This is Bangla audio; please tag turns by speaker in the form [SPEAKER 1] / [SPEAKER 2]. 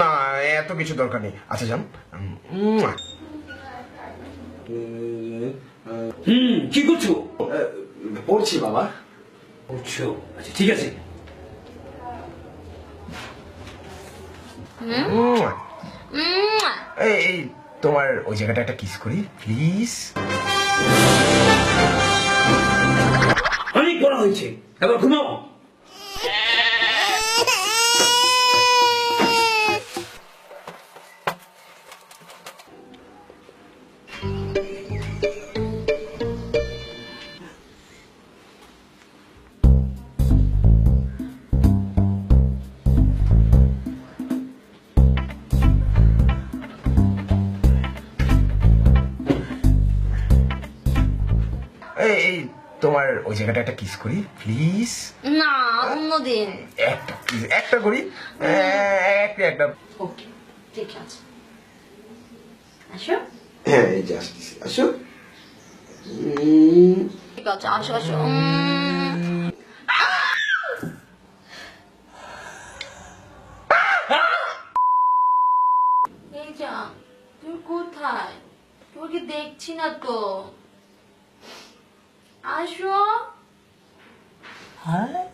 [SPEAKER 1] না এত কিছু দরকার নেই। আচ্ছা যান।
[SPEAKER 2] হুম কি করছ?
[SPEAKER 1] পড়ছি বাবা।
[SPEAKER 2] করছ আচ্ছা ঠিক আছে।
[SPEAKER 1] এই এই, তোমার ওই জায়গাটা একটা কিস করি প্লিজ
[SPEAKER 2] অনেক বড় হয়েছে। এবার ঘুমাও।
[SPEAKER 1] এই তোমার ওই জায়গাটা একটা কিস করি প্লিজ
[SPEAKER 3] না অন্যদিন
[SPEAKER 1] একটা please, একটা করি? একটা একটা।
[SPEAKER 3] ওকে ঠিক আছে। আসো।
[SPEAKER 1] হ্যাঁ এই যে আসতেছি। আসো।
[SPEAKER 3] ঠিক আছে আসো আসো উম, তুই কোথায়? তোকে দেখছি না তো। আসো।
[SPEAKER 2] হ্যাঁ?